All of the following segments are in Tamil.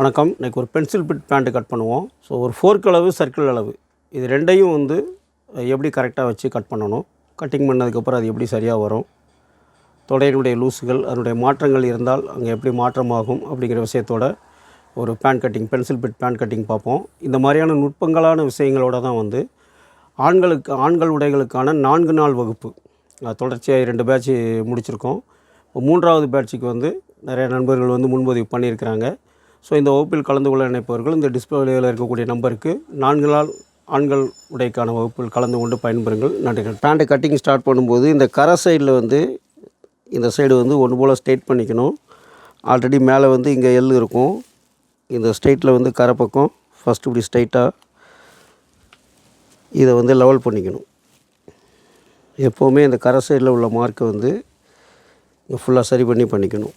வணக்கம். இன்றைக்கி ஒரு பென்சில் பிட் பேண்ட்டு கட் பண்ணுவோம். ஸோ ஒரு ஃபோர்க் அளவு சர்க்கிள் அளவு. இது ரெண்டையும் வந்து எப்படி கரெக்டாக வச்சு கட் பண்ணணும்? கட்டிங் பண்ணதுக்கப்புறம் அது எப்படி சரியாக வரும்? தொடையினுடைய லூஸுகள் அதனுடைய மாற்றங்கள் இருந்தால் அங்கே எப்படி மாற்றமாகும் அப்படிங்கிற விஷயத்தோட ஒரு pant cutting pencil fit pant cutting பார்ப்போம். இந்த மாதிரியான நுட்பங்களான விஷயங்களோட தான் வந்து ஆண்களுக்கு ஆண்கள் உடைகளுக்கான நான்கு நாள் வகுப்பு. தொடர்ச்சியாக ரெண்டு பேட்ச் முடிச்சிருக்கோம். மூன்றாவது பேட்சுக்கு வந்து நிறைய நண்பர்கள் வந்து முன்பதிவு பண்ணியிருக்கிறாங்க. ஸோ இந்த வகுப்பில் கலந்து கொள்ள நினைப்பவர்கள் இந்த டிஸ்பிளேயில் இருக்கக்கூடிய நம்பருக்கு நான்கு நாள் ஆண்கள் உடைக்கான வகுப்பில் கலந்து கொண்டு பயன்பெறுங்கள். நன்றிகள். பேண்ட்டை கட்டிங் ஸ்டார்ட் பண்ணும்போது இந்த கரை சைடில் வந்து இந்த சைடு வந்து ஒன்று போல் ஸ்ட்ரெயிட் பண்ணிக்கணும். ஆல்ரெடி மேலே வந்து இங்கே எல் இருக்கும். இந்த ஸ்ட்ரெயிட்டில் வந்து கரை பக்கம் ஃபஸ்ட்டு இப்படி ஸ்ட்ரைட்டாக இதை வந்து லெவல் பண்ணிக்கணும். எப்போவுமே இந்த கரை சைடில் உள்ள மார்க்கை வந்து ஃபுல்லாக சரி பண்ணி பண்ணிக்கணும்.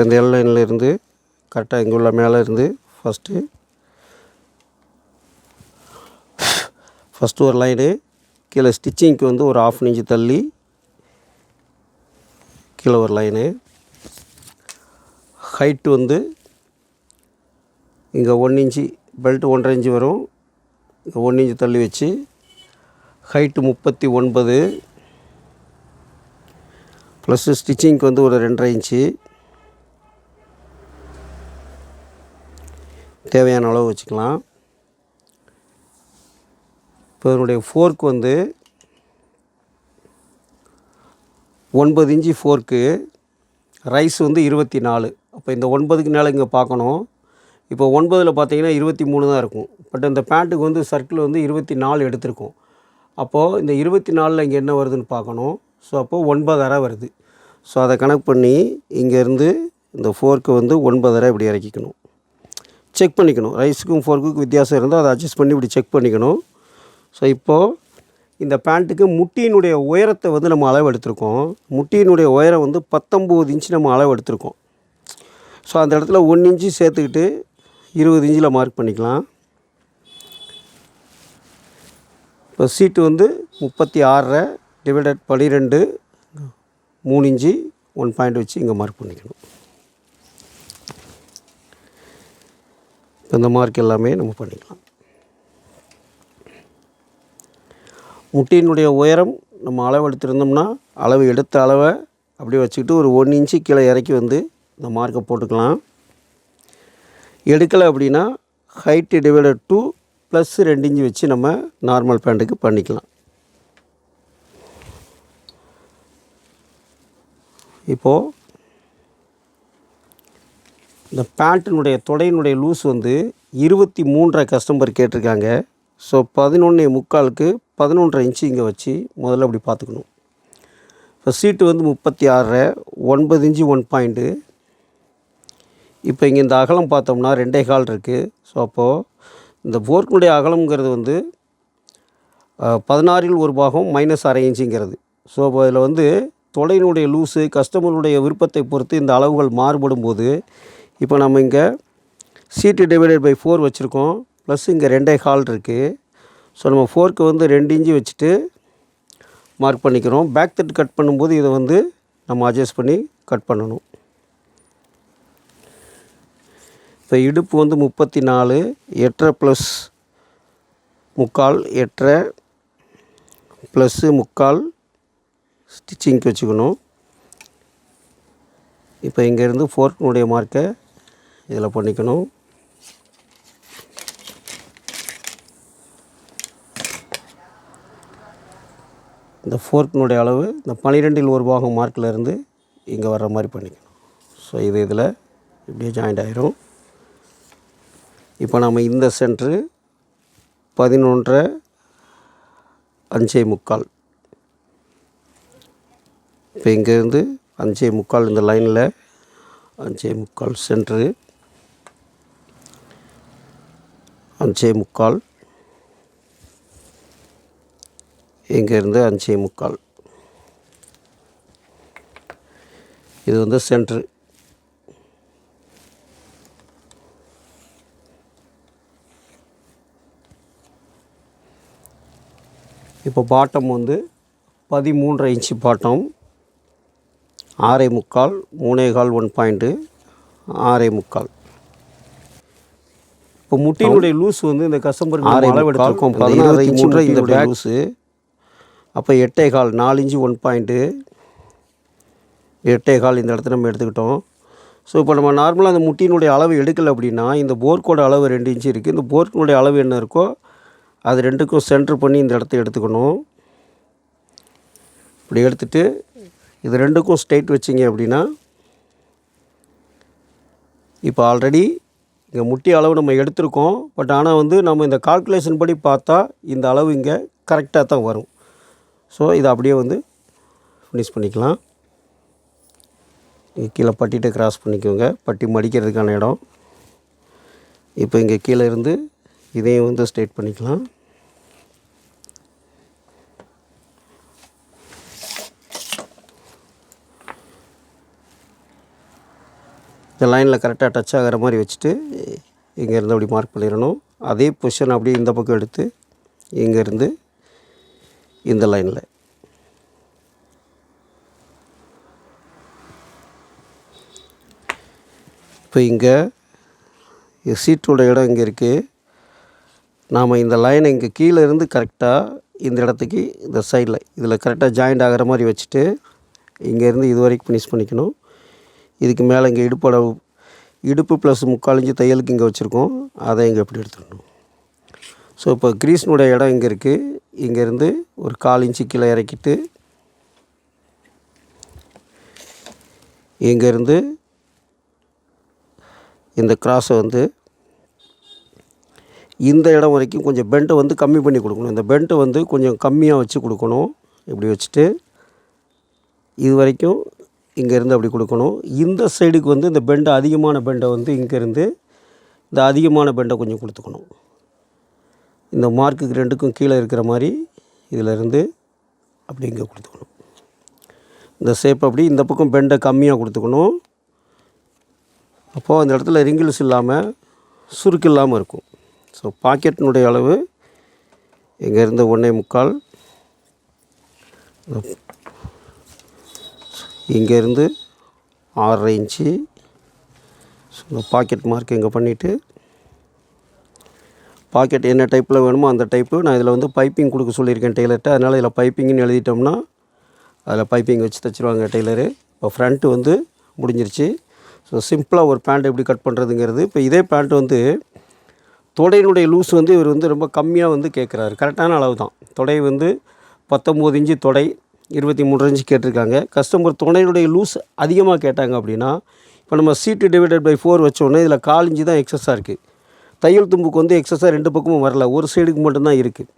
இப்போ இந்த எல் லைனில் இருந்து கரெக்டாக இங்கே உள்ள மேலே இருந்து ஃபஸ்ட்டு ஃபஸ்ட்டு ஒரு லைனு கீழே ஸ்டிச்சிங்க்கு வந்து ஒரு ஆஃப் இன்ச்சு தள்ளி கீழே ஒரு லைனு ஹைட்டு வந்து இங்கே ஒன் இன்ச்சு பெல்ட் ஒன்றரை இன்ச்சு வரும். இங்கே ஒன் இன்ச்சு தள்ளி வச்சு ஹைட்டு முப்பத்தி ஒன்பது ப்ளஸ்ஸு ஸ்டிச்சிங்க்கு வந்து ஒரு ரெண்டரை இன்ச்சு தேவையான அளவு வச்சுக்கலாம். இப்போ இதனுடைய ஃபோர்க் வந்து ஒன்பது இன்ச்சு ஃபோர்க்கு ரைஸ் வந்து இருபத்தி நாலு அப்போ இந்த ஒன்பதுக்கு மேலே இங்கே பார்க்கணும். இப்போ ஒன்பதில் பார்த்தீங்கன்னா இருபத்தி மூணு தான் இருக்கும். பட் இந்த பேண்ட்டுக்கு வந்து சர்க்கிள் வந்து இருபத்தி நாலு எடுத்திருக்கோம். அப்போது இந்த இருபத்தி நாலில் இங்கே என்ன வருதுன்னு பார்க்கணும். ஸோ அப்போது ஒன்பதரை வருது. ஸோ அதை கணக்கு பண்ணி இங்கேருந்து இந்த ஃபோர்க்கை வந்து ஒன்பதரை இப்படி இறக்கிக்கணும். செக் பண்ணிக்கணும். ரைஸுக்கும் ஃபோர்க்குக்கும் வித்தியாசம் இருந்தால் அதை அட்ஜஸ்ட் பண்ணி இப்படி செக் பண்ணிக்கணும். ஸோ இப்போது இந்த பேண்ட்டுக்கு முட்டியினுடைய உயரத்தை வந்து நம்ம அளவு எடுத்திருக்கோம் முட்டியினுடைய உயரம் வந்து பத்தொம்போது இன்ச்சு நம்ம அளவு எடுத்திருக்கோம் ஸோ அந்த இடத்துல ஒன் இன்ச்சு சேர்த்துக்கிட்டு இருபது இன்ச்சில் மார்க் பண்ணிக்கலாம். இப்போ சீட்டு வந்து முப்பத்தி ஆறரை டிவைடட் பன்னிரெண்டு மூணு இன்ச்சு ஒன் பாயிண்ட் வச்சு இங்கே மார்க் பண்ணிக்கணும். இந்த மார்க் எல்லாமே நம்ம பண்ணிக்கலாம். முட்டியினுடைய உயரம் நம்ம அளவு எடுத்திருந்தோம்னா அளவு எடுத்த அளவை அப்படியே வச்சுக்கிட்டு ஒரு ஒன் இன்ச்சு கீழே இறக்கி வந்து இந்த மார்க்கை போட்டுக்கலாம். எடுக்கலை அப்படின்னா ஹைட்டு டிவைடட் டூ ப்ளஸ் ரெண்டு இன்ச்சு வச்சு நம்ம நார்மல் பேண்ட்டுக்கு பண்ணிக்கலாம். இப்போது இந்த பேண்ட்டினுடைய தொடையினுடைய லூஸ் வந்து இருபத்தி மூன்றரை கஸ்டமர் கேட்டிருக்காங்க. ஸோ பதினொன்று முக்காலுக்கு பதினொன்றரை இன்ச்சு இங்கே வச்சு முதல்ல அப்படி பார்த்துக்கணும். இப்போ சீட்டு வந்து முப்பத்தி ஆறரை ஒன்பது இன்ச்சு ஒன் பாயிண்ட்டு. இப்போ இங்கே இந்த அகலம் பார்த்தோம்னா ரெண்டே கால் இருக்குது ஸோ அப்போது இந்த போர்க்கினுடைய அகலம்ங்கிறது வந்து பதினாறில் ஒரு பாகம் மைனஸ் அரை இன்ச்சுங்கிறது. ஸோ அப்போ இதில் வந்து தொலையினுடைய லூஸு கஸ்டமருடைய விருப்பத்தை பொறுத்து இந்த அளவுகள் மாறுபடும் போது இப்போ நம்ம இங்கே சீட்டு டிவைடட் பை ஃபோர் வச்சுருக்கோம். ப்ளஸ் இங்கே ரெண்டே ஹால் இருக்குது ஸோ நம்ம ஃபோர்க்கு வந்து ரெண்டு இன்ச்சு வச்சுட்டு மார்க் பண்ணிக்கிறோம். பேக் தட்டு கட் பண்ணும்போது இதை வந்து நம்ம அட்ஜஸ்ட் பண்ணி கட் பண்ணணும். இப்போ இடுப்பு வந்து முப்பத்தி நாலு எட்டரை ப்ளஸ் முக்கால் எட்டரை ப்ளஸ்ஸு முக்கால் ஸ்டிச்சிங்க்கு வச்சுக்கணும். இப்போ இங்கேருந்து ஃபோர்க்கினுடைய மார்க்கை இதில் பண்ணிக்கணும். இந்த ஃபோர்க்கினுடைய அளவு இந்த பன்னிரெண்டில் ஒரு பாகம் மார்க்கில் இருந்து இங்கே வர்ற மாதிரி பண்ணிக்கணும். ஸோ இது இதில் இப்படியே ஜாயிண்ட் ஆகிரும் இப்போ நம்ம இந்த சென்ட்ரு பதினொன்றரை அஞ்சே முக்கால். இப்போ இங்கேருந்து அஞ்சே முக்கால் இந்த லைனில் அஞ்சே முக்கால் சென்ட்ரு அஞ்சே முக்கால். இங்கேருந்து அஞ்சே முக்கால். இது வந்து சென்ட்ரு. இப்போ பாட்டம் வந்து பதிமூன்றரை இன்ச்சு பாட்டம். ஆறே முக்கால் மூணே கால் ஒன் பாயிண்ட்டு ஆறே முக்கால். இப்போ முட்டியினுடைய லூஸ் வந்து இந்த கஸ்டமருக்கு ஆறே அளவு முக்கால், எடுத்திருக்கோம் இந்த பதினாறு இன்ச்சு இந்த. லூஸு அப்போ எட்டே கால் நாலு இன்ச்சு ஒன் பாயிண்ட்டு. எட்டே கால் இந்த இடத்துல நம்ம எடுத்துக்கிட்டோம். ஸோ இப்போ நம்ம நார்மலாக அந்த முட்டியினுடைய அளவு எடுக்கலை அப்படின்னா இந்த போர்க்கோட அளவு ரெண்டு இன்ச்சு இருக்குது இந்த போர்க்கினுடைய அளவு என்ன இருக்கோ அது ரெண்டுக்கும் சென்டர் பண்ணி இந்த இடத்த எடுத்துக்கணும். இப்படி எடுத்துட்டு இது ரெண்டுக்கும் ஸ்ட்ரைட் வச்சிங்க அப்படின்னா இப்போ ஆல்ரெடி இங்கே முட்டி அளவு நம்ம எடுத்திருக்கோம். பட் ஆனால் வந்து நம்ம இந்த கால்குலேஷன் படி பார்த்தா இந்த அளவு இங்கே கரெக்டாக தான் வரும். ஸோ இதை அப்படியே வந்து ஃபினிஷ் பண்ணிக்கலாம். கீழே பட்டிட்டு கிராஸ் பண்ணிக்கோங்க. பட்டி மடிக்கிறதுக்கான இடம். இப்போ இங்கே கீழே இருந்து இதையும் வந்து ஸ்ட்ரெயிட் பண்ணிக்கலாம். இந்த லைனில் கரெக்டாக டச் ஆகிற மாதிரி வச்சுட்டு இங்கேருந்து அப்படி மார்க் பண்ணிடணும். அதே பொசிஷன் அப்படியே இந்த பக்கம் எடுத்து இங்கேருந்து இந்த லைனில் இப்போ இங்கே சீட்டோட இடம் இங்கே இருக்குது நாம் இந்த லைனை இங்கே கீழே இருந்து கரெக்டாக இந்த இடத்துக்கு இந்த சைடில் இதில் கரெக்டாக ஜாயிண்ட் ஆகிற மாதிரி வச்சுட்டு இங்கேருந்து இது வரைக்கும் ஃபினிஷ் பண்ணிக்கணும். இதுக்கு மேலே இங்கே இடுப்பு அளவு இடுப்பு ப்ளஸ் முக்கால் தையலுக்கு இங்கே வச்சுருக்கோம். அதை இங்கே எப்படி எடுத்துடணும்? ஸோ இப்போ கிரீஸ்னுடைய இடம் இங்கே இருக்குது இங்கேருந்து ஒரு கால் இன்ச்சு கீழே இறக்கிட்டு இங்கேருந்து இந்த கிராஸை வந்து இந்த இடம் வரைக்கும் கொஞ்சம் பெண்ட்டை வந்து கம்மி பண்ணி கொடுக்கணும். இந்த பெண்ட்டை வந்து கொஞ்சம் கம்மியாக வச்சு கொடுக்கணும். இப்படி வச்சுட்டு இது வரைக்கும் இங்கேருந்து அப்படி கொடுக்கணும். இந்த சைடுக்கு வந்து இந்த பெண்டை அதிகமான பெண்டை வந்து இங்கேருந்து இந்த அதிகமான பெண்டை கொஞ்சம் கொடுத்துக்கணும். இந்த மார்க்குக்கு ரெண்டுக்கும் கீழே இருக்கிற மாதிரி இதிலேருந்து அப்படி இங்கே கொடுத்துக்கணும். இந்த ஷேப் அப்படி இந்த பக்கம் பெண்டை கம்மியாக கொடுத்துக்கணும். அப்போது அந்த இடத்துல ரிங்கிள்ஸ் இல்லாமல் சுருக்கு இல்லாமல் இருக்கும். ஸோ பாக்கெட்டினுடைய அளவு இங்கேருந்து ஒன்றே முக்கால். இங்கேருந்து ஆறரை இன்ச்சு. ஸோ பாக்கெட் மார்க் இங்கே பண்ணிவிட்டு பாக்கெட் என்ன டைப்பில் வேணுமோ அந்த டைப்பு நான் இதில் வந்து பைப்பிங் கொடுக்க சொல்லியிருக்கேன் டெய்லர்கிட்ட. அதனால் இதில் பைப்பிங்னு எழுதிட்டோம்னா அதில் பைப்பிங் வச்சு தைச்சிருவாங்க டெய்லரு. இப்போ ஃப்ரண்ட்டு வந்து முடிஞ்சிருச்சு. ஸோ சிம்பிளாக ஒரு பேண்ட் எப்படி கட் பண்ணுறதுங்கிறது இப்போ இதே பேண்ட் வந்து தொடையினுடைய லூஸ் வந்து இவர் வந்து ரொம்ப கம்மியாக வந்து கேட்குறாரு கரெக்டான அளவு தான் தொடை வந்து பத்தொம்போது இன்ச்சு தொடை. இருபத்தி மூணு ரேஞ்சு கேட்டிருக்காங்க. கஸ்டமர் துணையுடைய லூஸ் அதிகமாக கேட்டாங்க அப்படின்னா இப்போ நம்ம சீட்டு டிவைடட் பை ஃபோர் வச்சோடனே இதில் கால் இன்ச்சு தான் எக்ஸஸாக இருக்குது தையல் தும்புக்கு வந்து எக்ஸஸாக ரெண்டு பக்கமும் வரல. ஒரு சைடுக்கு மட்டும்தான் இருக்குது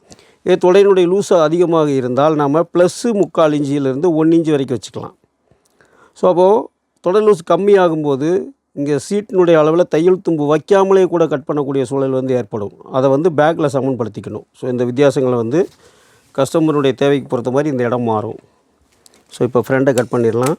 இதே தொடையினுடைய லூஸ் அதிகமாக இருந்தால் நாம் ப்ளஸ்ஸு முக்கால் இன்ச்சிலேருந்து ஒன் இன்ச்சு வரைக்கும் வச்சுக்கலாம். ஸோ அப்போது தொடர் லூஸ் கம்மியாகும்போது இங்கே சீட்டினுடைய அளவில் தையல் தும்பு வைக்காமலே கூட கட் பண்ணக்கூடிய சூழல் வந்து ஏற்படும். அதை வந்து பேக்கில் சமன்படுத்திக்கணும். ஸோ இந்த வித்தியாசங்களை வந்து கஸ்டமருடைய தேவைக்கு பொறுத்த மாதிரி இந்த இடம் மாறும். ஸோ இப்போ ஃப்ரெண்டை கட் பண்ணிடலாம்.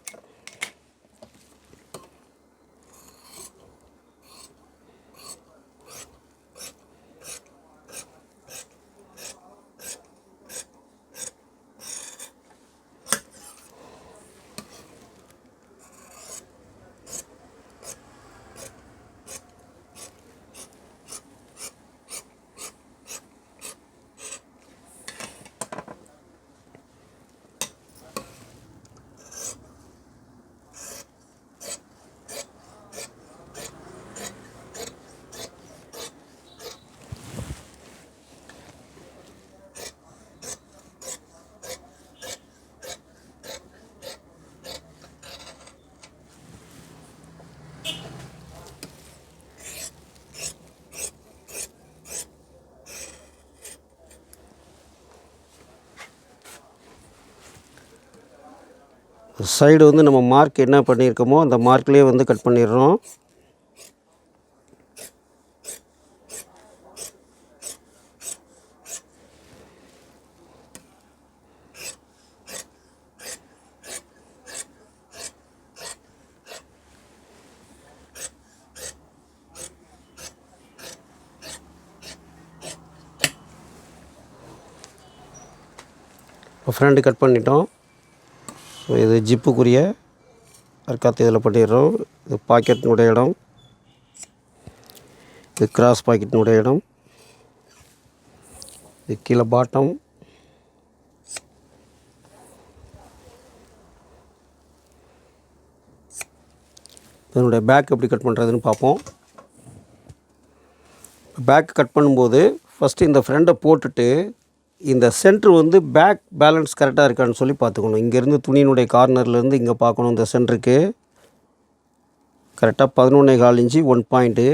சைடு வந்து நம்ம மார்க் என்ன பண்ணியிருக்கோமோ அந்த மார்க்லேயே வந்து கட் பண்ணிடுறோம். ஃப்ரெண்டு கட் பண்ணிட்டோம். ஸோ இது ஜிப்புக்குரிய அர்க்காத்து இதில் பண்ணிடுறோம். இது பாக்கெட்டினுடைய இடம். இது கிராஸ் பாக்கெட்டினுடைய இடம். இது கீழே பாட்டம் இதனுடைய பேக் எப்படி கட் பண்ணுறதுன்னு பார்ப்போம். பேக் கட் பண்ணும்போது ஃபஸ்ட்டு இந்த ஃப்ரெண்டை போட்டுட்டு இந்த சென்ட்ரு வந்து பேக் பேலன்ஸ் கரெக்டாக இருக்கான்னு சொல்லி பார்த்துக்கணும். இங்கேருந்து துணியினுடைய கார்னர்லேருந்து இங்கே பார்க்கணும் இந்த சென்டருக்கு கரெக்டாக பதினொன்னே கால் இன்ச்சு ஒன் பாயிண்ட்டு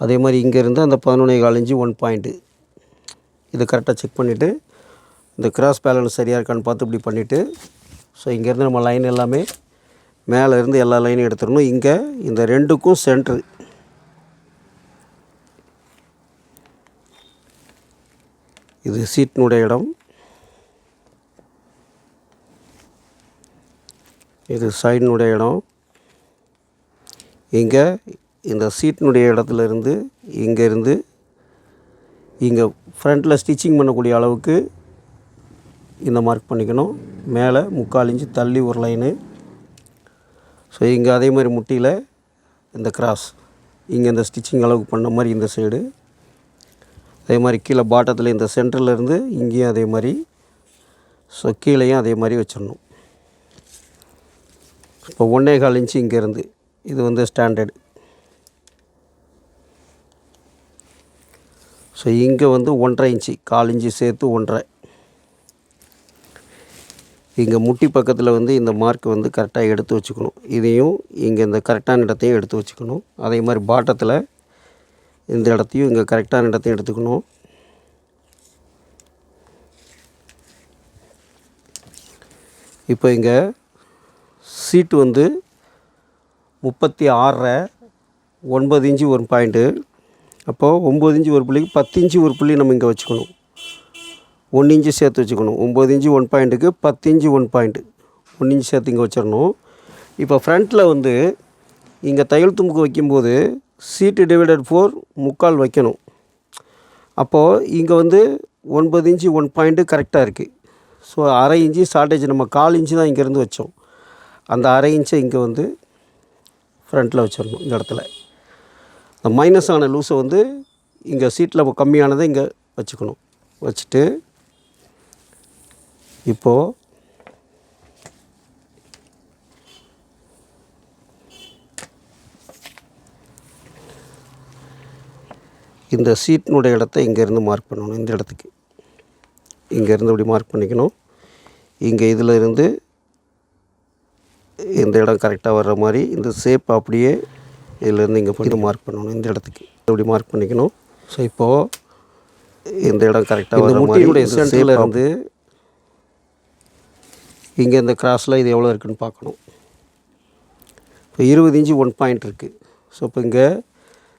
அதே மாதிரி இங்கேருந்து அந்த பதினொன்னே கால் இன்ச்சு ஒன் பாயிண்ட்டு இதை கரெக்டாக செக் பண்ணிவிட்டு இந்த கிராஸ் பேலன்ஸ் சரியாக இருக்கான்னு பார்த்து இப்படி பண்ணிவிட்டு ஸோ இங்கேருந்து நம்ம லைன் எல்லாமே மேலேருந்து எல்லா லைனும் எடுத்துடணும். இங்கே இந்த ரெண்டுக்கும் சென்ட்ரு இது சீட்டினுடைய இடம். இது சைடினுடைய இடம். இங்கே இந்த சீட்டினுடைய இடத்துல இருந்து இங்கேருந்து இங்கே ஃப்ரண்ட்டில் ஸ்டிச்சிங் பண்ணக்கூடிய அளவுக்கு இந்த மார்க் பண்ணிக்கணும். மேலே முக்கால் இன்ச்சு தள்ளி ஒரு லைனு ஸோ இங்கே அதே மாதிரி முட்டியில் இந்த கிராஸ் இங்கே இந்த ஸ்டிச்சிங் அளவுக்கு பண்ண மாதிரி இந்த சைடு அதே மாதிரி கீழே பாட்டத்தில் இந்த சென்டரில் இருந்து இங்கேயும் அதே மாதிரி. ஸோ கீழேயும் அதே மாதிரி வச்சிடணும். இப்போ ஒன்றே கால் இன்ச்சு இங்கேருந்து. இது வந்து ஸ்டாண்டர்டு ஸோ இங்கே வந்து ஒன்றரை இன்ச்சு கால் இன்ச்சு சேர்த்து ஒன்றரை. இங்கே முட்டி பக்கத்தில் வந்து இந்த மார்க் வந்து கரெக்டாக எடுத்து வச்சுக்கணும். இதையும் இங்கே இந்த கரெக்டான இடத்தையும் எடுத்து வச்சுக்கணும். அதே மாதிரி பாட்டத்தில் இந்த இடத்தையும் இங்கே கரெக்டான இடத்தையும் எடுத்துக்கணும். இப்போ இங்கே சீட்டு வந்து முப்பத்தி ஆறரை ஒன்பது இன்ச்சு ஒரு பாயிண்ட்டு அப்போது ஒம்பது இன்ச்சு ஒரு புள்ளிக்கு பத்து இன்ச்சு ஒரு புள்ளி நம்ம இங்கே வச்சுக்கணும். ஒன்று இன்ச்சு சேர்த்து வச்சுக்கணும். ஒம்பது இன்ச்சு ஒன் பாயிண்ட்டுக்கு பத்து இன்ச்சு ஒன் பாயிண்ட்டு ஒன்று இன்ச்சு சேர்த்து இங்கே வச்சிடணும். இப்போ ஃப்ரண்ட்டில் வந்து இங்கே தையல் தும்புக்கு வைக்கும்போது சீட்டு டிவைடட் ஃபோர் முக்கால் வைக்கணும். அப்போது இங்கே வந்து ஒன்பது இன்ச்சு ஒன் பாயிண்ட்டு கரெக்டாக இருக்குது ஸோ அரை இன்ச்சு ஷார்ட்டேஜ் நம்ம கால் இன்ச்சு தான் இங்கேருந்து வச்சோம். அந்த அரை இன்ச்சை இங்கே வந்து ஃப்ரண்ட்டில் வச்சிடணும் இந்த இடத்துல. இந்த மைனஸ் ஆன லூஸை வந்து இங்கே சீட்டில் கம்மியானதை இங்கே வச்சுக்கணும். வச்சுட்டு இப்போது இந்த சீட்டினுடைய இடத்த இங்கேருந்து மார்க் பண்ணணும் இந்த இடத்துக்கு. இங்கேருந்து இப்படி மார்க் பண்ணிக்கணும். இங்கே இதில் இருந்து இந்த இடம் கரெக்டாக வர்ற மாதிரி இந்த ஷேப் அப்படியே இதிலேருந்து இங்கே பண்ணி மார்க் பண்ணணும் இந்த இடத்துக்கு. இப்படி மார்க் பண்ணிக்கணும். ஸோ இப்போது இந்த இடம் கரெக்டாக வர முட்டியுடைய சென்டரில் இருந்து இங்கே இந்த கிராஸில் இது எவ்வளோ இருக்குன்னு பார்க்கணும். இப்போ இருபது இன்ச்சு ஒன் பாயிண்ட் இருக்குது ஸோ இப்போ இங்கே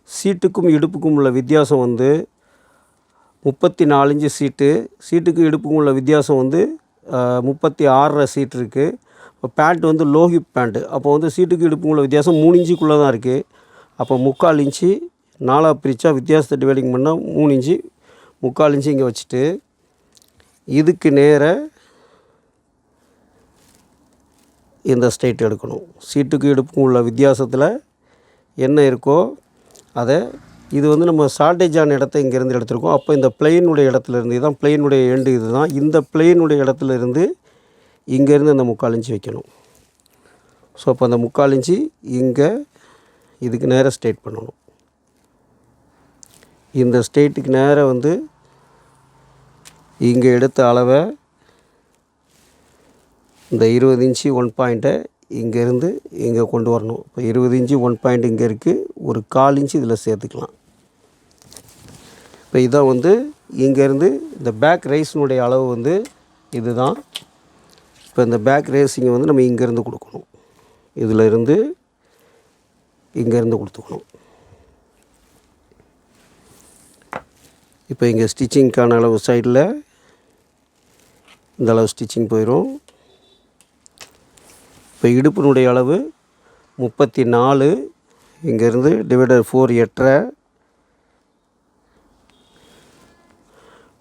சீட்டுக்கும் இடுப்புக்கும் உள்ள வித்தியாசம் வந்து முப்பத்தி நாலு இன்ச்சு சீட்டு சீட்டுக்கும் இடுப்புக்கும் உள்ள வித்தியாசம் வந்து முப்பத்தி ஆறரை சீட் இருக்குது இப்போ பேண்ட் வந்து லோஹி பேண்ட்டு அப்போ வந்து சீட்டுக்கு இடுப்புக்கும் உள்ள வித்தியாசம் மூணு இன்ச்சுக்குள்ளே தான் இருக்குது அப்போ முக்கால் இன்ச்சு நாலாக பிரித்தா வித்தியாசத்தை டிவைடிங் பண்ணால் மூணு இன்ச்சு முக்கால் இன்ச்சு இங்கே வச்சுட்டு இதுக்கு நேர இந்த ஸ்ட்ரைட் எடுக்கணும். சீட்டுக்கு இடுப்புக்கும் உள்ள வித்தியாசத்தில் என்ன இருக்கோ அதை இது வந்து நம்ம ஷார்ட்டேஜான இடத்த இங்கேருந்து எடுத்திருக்கோம். அப்போ இந்த பிளெயினுடைய இடத்துல இருந்து இதுதான் பிளெயினுடைய எண்டு இது தான் இந்த பிளெயினுடைய இடத்துல இருந்து இங்கேருந்து அந்த முக்கால் இன்ச்சு வைக்கணும். ஸோ அப்போ அந்த முக்கால் இன்ச்சு இங்கே இதுக்கு நேராக ஸ்டேட் பண்ணணும். இந்த ஸ்டேட்டுக்கு நேராக வந்து இங்கே எடுத்த அளவை இந்த இருபது இன்ச்சு ஒன் பாயிண்ட்டை இங்கேருந்து இங்கே கொண்டு வரணும். இப்போ இருபது இன்ச்சு ஒன் பாயிண்ட் இங்கே இருக்குது ஒரு கால் இன்ச்சு இதில் சேர்த்துக்கலாம். இப்போ இதான் வந்து இங்கேருந்து இந்த பேக் ரைஸினுடைய அளவு வந்து இதுதான். இப்போ இந்த பேக் ரேஸிங்கை வந்து நம்ம இங்கேருந்து கொடுக்கணும். இதில் இருந்து இங்கேருந்து கொடுத்துக்கணும். இப்போ இங்கே ஸ்டிச்சிங்க்கான அளவு சைடில் இந்த அளவு ஸ்டிச்சிங் போயிடும் இப்போ இடுப்பினுடைய அளவு முப்பத்தி நாலு இங்கேருந்து டிவைடர் ஃபோர் எட்டரை.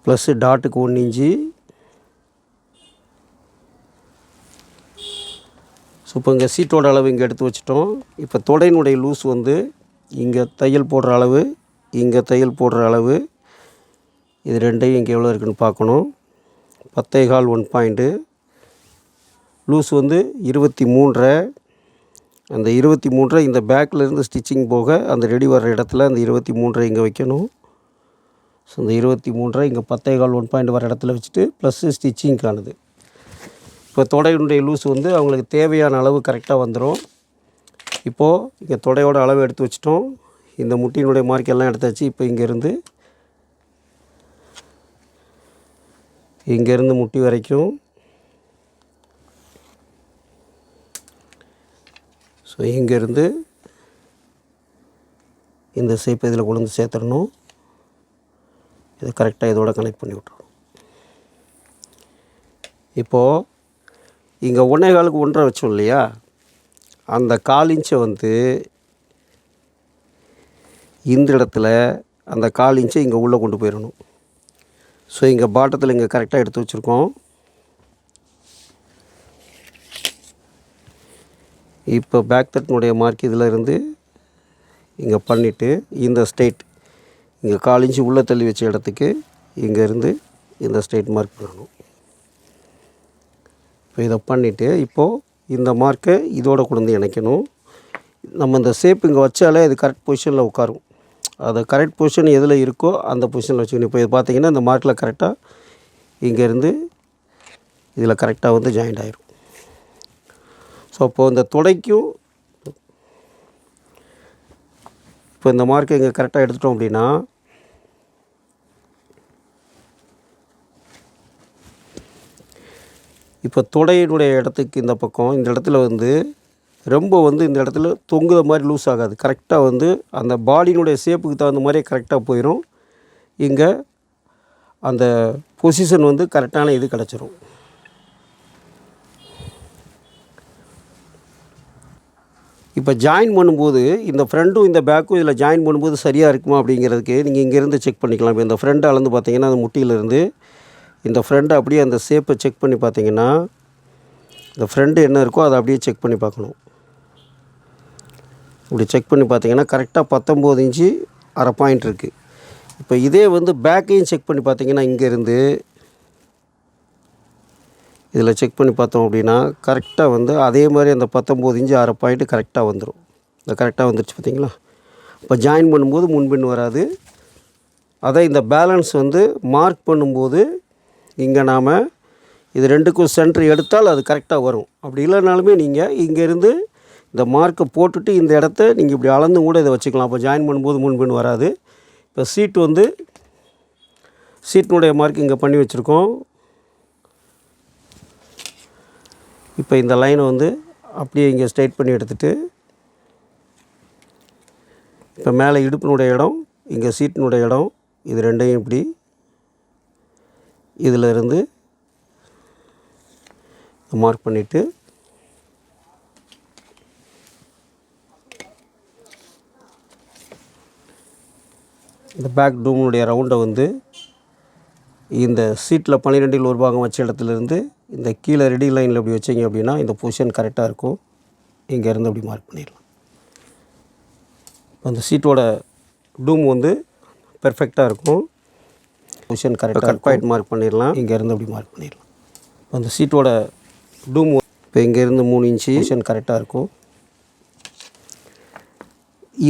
ப்ளஸ்ஸு டாட்டுக்கு ஒன்று இஞ்சி. ஸோ இப்போ இங்கே சீட்டோட அளவு இங்கே எடுத்து வச்சிட்டோம். இப்போ தொடையினுடைய லூஸ் வந்து இங்கே தையல் போடுற அளவு இங்கே தையல் போடுற அளவு. இது ரெண்டையும் இங்கே எவ்வளோ இருக்குதுன்னு பார்க்கணும். பத்தேகால் ஒன் பாயிண்ட்டு லூஸ் வந்து இருபத்தி மூன்றரை. அந்த இருபத்தி மூன்றரை இந்த பேக்கில் இருந்து ஸ்டிச்சிங் போக அந்த ரெடி வர்ற இடத்துல அந்த இருபத்தி மூன்றரை இங்கே வைக்கணும். ஸோ இந்த இருபத்தி மூன்றரை இங்கே பத்தே கால் ஒன் பாயிண்ட் வர இடத்துல வச்சுட்டு ப்ளஸ்ஸு ஸ்டிச்சிங் காணுது இப்போ தொடையினுடைய லூஸ் வந்து அவங்களுக்கு தேவையான அளவு கரெக்டாக வந்துடும் இப்போது இங்கே தொடையோட அளவு எடுத்து வச்சிட்டோம். இந்த முட்டியினுடைய மார்க் எல்லாம் எடுத்தாச்சு. இப்போ இங்கேருந்து இங்கேருந்து முட்டி வரைக்கும் ஸோ இங்கேருந்து இந்த ஷேப் இதில் கொண்டு வந்து சேர்த்துடணும். இதை கரெக்டாக இதோட கனெக்ட் பண்ணி விட்றணும் இப்போது இங்கே ஒன்றே காலுக்கு ஒன்றரை வச்சோம் இல்லையா? அந்த கால் இன்ச்சை வந்து இந்த இடத்துல அந்த கால் இன்ச்சை இங்கே உள்ளே கொண்டு போயிடணும். ஸோ இங்கே பாட்டத்தில் இங்கே கரெக்டாக எடுத்து வச்சுருக்கோம். இப்போ பேக் தட்டினுடைய மார்க் இதில் இருந்து இங்கே பண்ணிவிட்டு இந்த ஸ்டேட் இங்கே காலிஞ்சி உள்ளே தள்ளி வச்ச இடத்துக்கு இங்கேருந்து இந்த ஸ்டேட் மார்க் பண்ணணும். இப்போ இதை பண்ணிவிட்டு இப்போது இந்த மார்க்கை இதோட கொண்டு வந்து இணைக்கணும். நம்ம இந்த ஷேப் இங்கே வச்சாலே அது கரெக்ட் பொசிஷனில் உட்காரும். அது கரெக்ட் பொசிஷன் எதில் இருக்கோ அந்த பொசிஷனில் வச்சுக்கணும். இப்போ இது பார்த்தீங்கன்னா இந்த மார்க்கில் கரெக்டாக இங்கேருந்து இதில் கரெக்டாக வந்து ஜாயிண்ட் ஆயிரும். ஸோ அப்போது இந்த துடைக்கும் இப்போ இந்த மார்க்கை இங்கே கரெக்டாக எடுத்துட்டோம் அப்படின்னா இப்போ துடையினுடைய இடத்துக்கு இந்த பக்கம் இந்த இடத்துல வந்து ரொம்ப வந்து இந்த இடத்துல தொங்குத மாதிரி லூஸ் ஆகாது. கரெக்டாக வந்து அந்த பாடியினுடைய ஷேப்புக்கு தகுந்த மாதிரியே கரெக்டாக போயிடும் இங்கே அந்த பொசிஷன் வந்து கரெக்டான இது கிடச்சிரும். இப்போ ஜாயின் பண்ணும்போது இந்த ஃப்ரண்ட்டும் இந்த பேக்கும் இதில் ஜாயின் பண்ணும்போது சரியாக இருக்குமா அப்படிங்கிறதுக்கு நீங்கள் இங்கேருந்து செக் பண்ணிக்கலாம். இப்போ இந்த ஃப்ரண்ட் அளந்து பார்த்தீங்கன்னா அந்த முட்டியிலேருந்து இந்த ஃப்ரண்ட்டை அப்படியே அந்த ஷேப்பை செக் பண்ணி பார்த்தீங்கன்னா இந்த ஃப்ரெண்டு என்ன இருக்கோ அதை அப்படியே செக் பண்ணி பார்க்கணும். இப்படி செக் பண்ணி பார்த்தீங்கன்னா கரெக்டாக பத்தொம்போது இன்ச்சு அரை பாயிண்ட் இருக்குது இப்போ இதே வந்து பேக்கையும் செக் பண்ணி பார்த்தீங்கன்னா இங்கேருந்து இதில் செக் பண்ணி பார்த்தோம் அப்படின்னா கரெக்டாக வந்து அதே மாதிரி அந்த பத்தொம்போது இன்ச்சு அரை பாயிண்ட்டு கரெக்டாக வந்துடும் இந்த கரெக்டாக வந்துருச்சு பார்த்தீங்களா? இப்போ ஜாயின் பண்ணும்போது முன்பின் வராது. அதை இந்த பேலன்ஸ் வந்து மார்க் பண்ணும்போது இங்கே நாம் இது ரெண்டுக்கும் சென்டர் எடுத்தால் அது கரெக்டாக வரும். அப்படி இல்லைனாலுமே நீங்கள் இங்கேருந்து இந்த மார்க்கை போட்டுட்டு இந்த இடத்த நீங்கள் இப்படி அளந்து கூட இதை வச்சுக்கலாம். அப்போ ஜாயின் பண்ணும்போது முன்பின் வராது. இப்போ சீட் வந்து சீட்டினுடைய மார்க் இங்கே பண்ணி வச்சுருக்கோம். இப்போ இந்த லைனை வந்து அப்படியே இங்கே ஸ்ட்ரைட் பண்ணி எடுத்துகிட்டு இப்போ மேலே இடுப்பினுடைய இடம் இங்கே சீட்டினுடைய இடம் இது ரெண்டையும் இப்படி இதில் இருந்து மார்க் பண்ணிவிட்டு இந்த பேக் டூமுடைய ரவுண்டை வந்து இந்த சீட்டில் பன்னிரெண்டில் ஒரு பாகம் வச்ச இடத்துலேருந்து இந்த கீழே ரெடி லைனில் இப்படி வச்சிங்க அப்படின்னா இந்த பொசிஷன் கரெக்டாக இருக்கும். இங்கேருந்து அப்படி மார்க் பண்ணிடலாம். இப்போ அந்த சீட்டோட டூம் வந்து பெர்ஃபெக்டாக இருக்கும். பொசிஷன் கரெக்டாக கட் பாயிண்ட் மார்க் பண்ணிடலாம். இங்கேருந்து அப்படி மார்க் பண்ணிடலாம். இப்போ அந்த சீட்டோட டூம் இப்போ இங்கேருந்து மூணு இன்ச்சு பொசிஷன் கரெக்டாக இருக்கும்.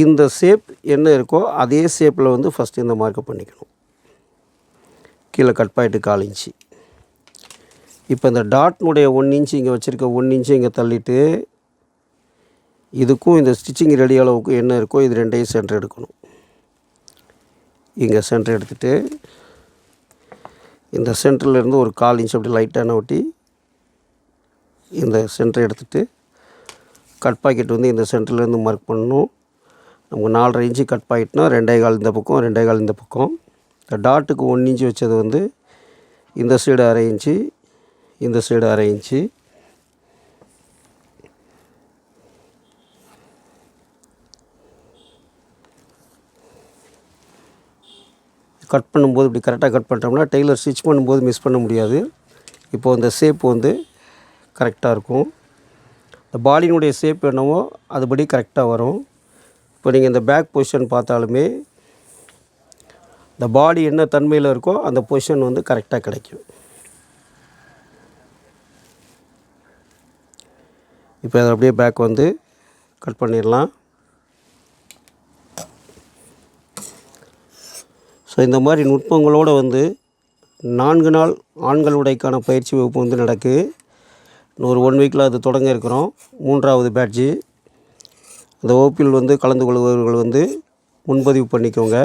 இந்த ஷேப் என்ன இருக்கோ அதே ஷேப்பில் வந்து ஃபஸ்ட்டு இந்த மார்க்கை பண்ணிக்கணும். கீழே கட் பாயிண்ட்டு கால் இன்ச்சு இப்போ இந்த டாட்னுடைய ஒன் இன்ச்சு இங்கே வச்சுருக்க ஒன் இன்ச்சு இங்கே தள்ளிட்டு இதுக்கும் இந்த ஸ்டிச்சிங் ரெடி அளவுக்கும் என்ன இருக்கோ இது ரெண்டையும் சென்டர் எடுக்கணும். இங்கே சென்டர் எடுத்துகிட்டு இந்த சென்டர்லேருந்து ஒரு கால் இன்ச் அப்படி லைட்டான ஒட்டி இந்த சென்டர் எடுத்துகிட்டு கட் பாக்கெட் வந்து இந்த சென்டர்லேருந்து மார்க் பண்ணணும். நமக்கு நாலரை இன்ச்சு கட் பாக்கெட்னா ரெண்டே கால் இந்த பக்கம் ரெண்டே கால் இந்த பக்கம். இந்த டாட்டுக்கு ஒன் இன்ச்சு வச்சது வந்து இந்த சைடு அரை இன்ச்சு இந்த சைடு அரை இன்ச்சு. கட் பண்ணும்போது இப்படி கரெக்டாக கட் பண்ணிட்டோம்னா டெய்லர் ஸ்டிச் பண்ணும்போது மிஸ் பண்ண முடியாது. இப்போது இந்த ஷேப் வந்து கரெக்டாக இருக்கும். இந்த பாடியினுடைய ஷேப் என்னவோ அதுபடி கரெக்டாக வரும். இப்போ நீங்கள் இந்த பேக் பொசிஷன் பார்த்தாலுமே இந்த பாடி என்ன தன்மையில் இருக்கோ அந்த பொசிஷன் வந்து கரெக்டாக கிடைக்கும். இப்போ அதை அப்படியே பேக் வந்து கட் பண்ணிடலாம். ஸோ இந்த மாதிரி நுட்பங்களோடு வந்து நான்கு நாள் ஆண்கள் உடைக்கான பயிற்சி வகுப்பு வந்து நடக்கு. இன்னும் ஒரு ஒன் வீக்கில் அது தொடங்க இருக்கிறோம். மூன்றாவது பேட்ச்சு அந்த வகுப்பில் வந்து கலந்து கொள்பவர்கள் வந்து முன்பதிவு பண்ணிக்கோங்க.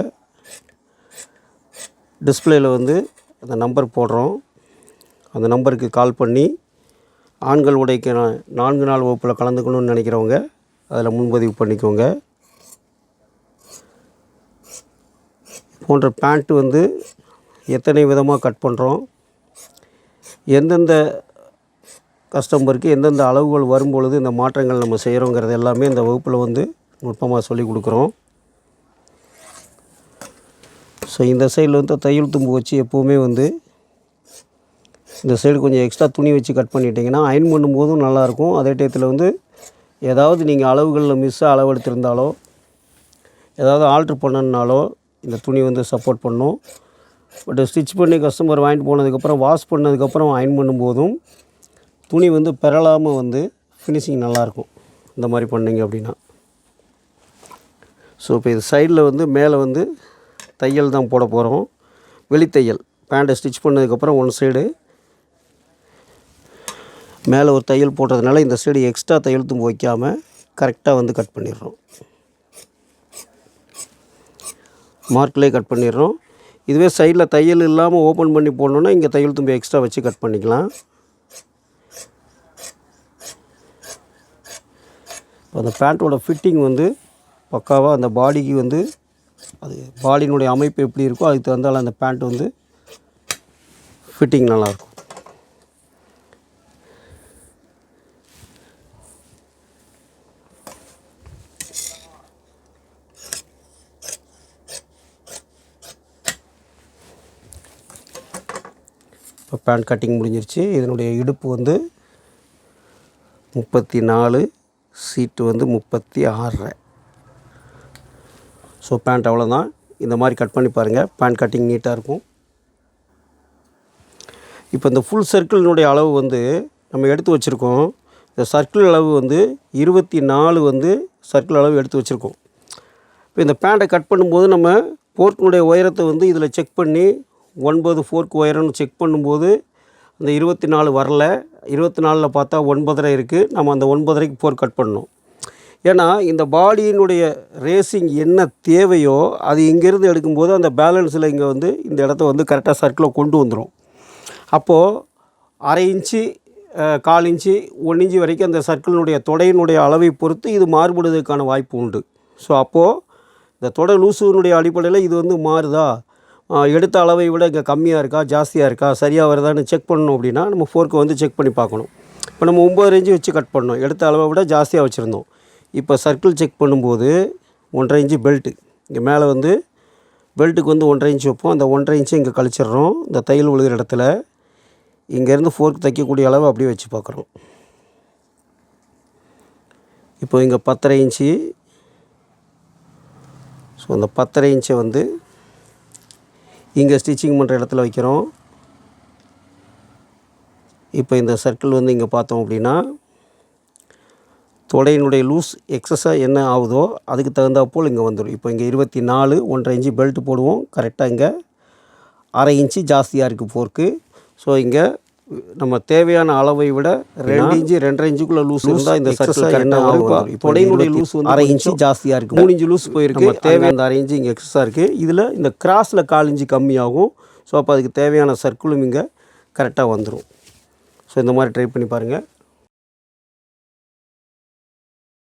டிஸ்பிளேயில் வந்து அந்த நம்பர் போடுறோம். அந்த நம்பருக்கு கால் பண்ணி ஆண்கள் உடைக்கு நான் நான்கு நாள் வகுப்பில் கலந்துக்கணும்னு நினைக்கிறவங்க அதில் முன்பதிவு பண்ணிக்கோங்க. போன்ற பேண்ட்டு வந்து எத்தனை விதமாக கட் பண்ணுறோம் எந்தெந்த கஸ்டமருக்கு எந்தெந்த அளவுகள் வரும்பொழுது இந்த மாற்றங்கள் நம்ம செய்கிறோங்கிறது எல்லாமே இந்த வகுப்பில் வந்து நுட்பமாக சொல்லி கொடுக்குறோம். ஸோ இந்த சைடில் வந்து தையல் தும்பு வச்சு எப்போவுமே வந்து இந்த சைடு கொஞ்சம் எக்ஸ்ட்ரா துணி வச்சு கட் பண்ணிட்டீங்கன்னா அயன் பண்ணும்போதும் நல்லாயிருக்கும். அதே டயத்தில் வந்து ஏதாவது நீங்கள் அளவுகளில் மிஸ்ஸாக அளவு எடுத்திருந்தாலோ ஏதாவது ஆல்ட்ரு பண்ணணுனாலோ இந்த துணி வந்து சப்போர்ட் பண்ணும். பட் ஸ்டிச் பண்ணி கஸ்டமர் வாங்கிட்டு போனதுக்கப்புறம் வாஷ் பண்ணதுக்கப்புறம் அயன் பண்ணும்போதும் துணி வந்து பெறலாமல் வந்து ஃபினிஷிங் நல்லாயிருக்கும். இந்த மாதிரி பண்ணீங்க அப்படின்னா. ஸோ இப்போ இது சைடில் வந்து மேலே வந்து தையல் தான் போட போகிறோம் வெளித்தையல் பேண்ட்டை ஸ்டிச் பண்ணதுக்கப்புறம் ஒன் சைடு மேலே ஒரு தையல் போடுறதுனால இந்த சைடு எக்ஸ்ட்ரா தையல் தும்பு வைக்காமல் கரெக்டாக வந்து கட் பண்ணிடுறோம். மார்க்லேயே கட் பண்ணிடுறோம். இதுவே சைடில் தையல் இல்லாமல் ஓப்பன் பண்ணி போடணுன்னா இங்கே தையல் தும்பு எக்ஸ்ட்ரா வச்சு கட் பண்ணிக்கலாம். அந்த பேண்ட்டோட ஃபிட்டிங் வந்து பக்காவாக அந்த பாடிக்கு வந்து அது பாடியினுடைய அமைப்பு எப்படி இருக்கோ அதுக்கு தகுந்தால் அந்த பேண்ட் வந்து ஃபிட்டிங் நல்லாயிருக்கும் இப்போ பேண்ட் கட்டிங் முடிஞ்சிருச்சு. இதனுடைய இடுப்பு வந்து முப்பத்தி நாலு சீட்டு வந்து முப்பத்தி ஆறரை ஸோ பேண்ட் அவ்வளோதான் இந்த மாதிரி கட் பண்ணி பாருங்கள் பேண்ட் கட்டிங் நீட்டாக இருக்கும். இப்போ இந்த ஃபுல் சர்க்கிளினுடைய அளவு வந்து நம்ம எடுத்து வச்சுருக்கோம். இந்த சர்க்கிள் அளவு வந்து இருபத்தி நாலு வந்து சர்க்கிள் அளவு எடுத்து வச்சுருக்கோம். இப்போ இந்த பேண்ட்டை கட் பண்ணும்போது நம்ம போர்க்கினுடைய உயரத்தை வந்து இதில் செக் பண்ணி ஒன்பது ஃபோர்க் ஒயருன்னு செக் பண்ணும்போது அந்த இருபத்தி நாலு வரல. இருபத்தி நாலில் பார்த்தா ஒன்பதரை இருக்குது நம்ம அந்த ஒன்பதரைக்கு ஃபோர் கட் பண்ணணும். ஏன்னா இந்த பாடியினுடைய ரேசிங் என்ன தேவையோ அது இங்கேருந்து எடுக்கும்போது அந்த பேலன்ஸில் இங்கே வந்து இந்த இடத்த வந்து கரெக்டாக சர்க்கிளில் கொண்டு வந்துடும் அப்போது அரை இன்ச்சு கால் இன்ச்சு ஒன் இன்ச்சு வரைக்கும் அந்த சர்க்கிளினுடைய தொடையினுடைய அளவை பொறுத்து இது மாறுபடுவதற்கான வாய்ப்பு உண்டு. ஸோ அப்போது இந்த தொடை லூசுனுடைய அடிப்படையில் இது வந்து மாறுதா? எடுத்த அளவை விட இங்கே கம்மியாக இருக்கா ஜாஸ்தியாக இருக்கா சரியாக வருதான்னு செக் பண்ணணும் அப்படின்னா நம்ம ஃபோர்க்கை வந்து செக் பண்ணி பார்க்கணும். இப்போ நம்ம ஒம்பது இன்ச்சு வச்சு கட் பண்ணோம் எடுத்த அளவை விட ஜாஸ்தியாக வச்சுருந்தோம். இப்போ சர்க்கிள் செக் பண்ணும்போது ஒன்றரை இன்ச்சு பெல்ட்டு இங்கே மேலே வந்து பெல்ட்டுக்கு வந்து ஒன்றரை இன்ச்சு வைப்போம். அந்த ஒன்றரை இன்ச்சு இங்கே கழிச்சிடுறோம். இந்த தையல் விழுகிற இடத்துல இங்கேருந்து ஃபோர்க் தைக்கக்கூடிய அளவு அப்படியே வச்சு பார்க்குறோம். இப்போ இங்கே பத்தரை இன்ச்சு ஸோ அந்த பத்தரை இன்ச்சை வந்து இங்கே ஸ்டிச்சிங் பண்ணுற இடத்துல வைக்கிறோம். இப்போ இந்த சர்க்கிள் வந்து இங்கே பார்த்தோம் அப்படின்னா தொடையினுடைய லூஸ் எக்ஸஸாக என்ன ஆகுதோ அதுக்கு தகுந்தாப்போல் இங்கே வந்துடும். இப்போ இங்கே இருபத்தி நாலு ஒன்றரை இன்ச்சு பெல்ட் போடுவோம். கரெக்டாக இங்கே அரை இன்ச்சு ஜாஸ்தியாக இருக்குது ஃபோர்க்கு ஸோ இங்கே நம்ம தேவையான அளவை விட ரெண்டு இன்ச்சு ரெண்டரை இன்ச்சுக்குள்ள லூஸ் இருந்தால் இந்த சர்க்கிள் என்ன ஆகும்? தொடையினுடைய லூஸ் வந்து அரை இன்ச்சு ஜாஸ்தியாக இருக்குது மூணு இன்ச்சு லூஸ் போயிருக்கு. தேவையான அரை இன்ச்சு இங்கே எக்ஸஸாக இருக்குது இதில் இந்த கிராஸில் கால் இன்ச்சு கம்மியாகும். ஸோ அப்போ அதுக்கு தேவையான சர்க்கிளும் இங்கே கரெக்டாக வந்துடும் ஸோ இந்த மாதிரி ட்ரை பண்ணி பாருங்கள்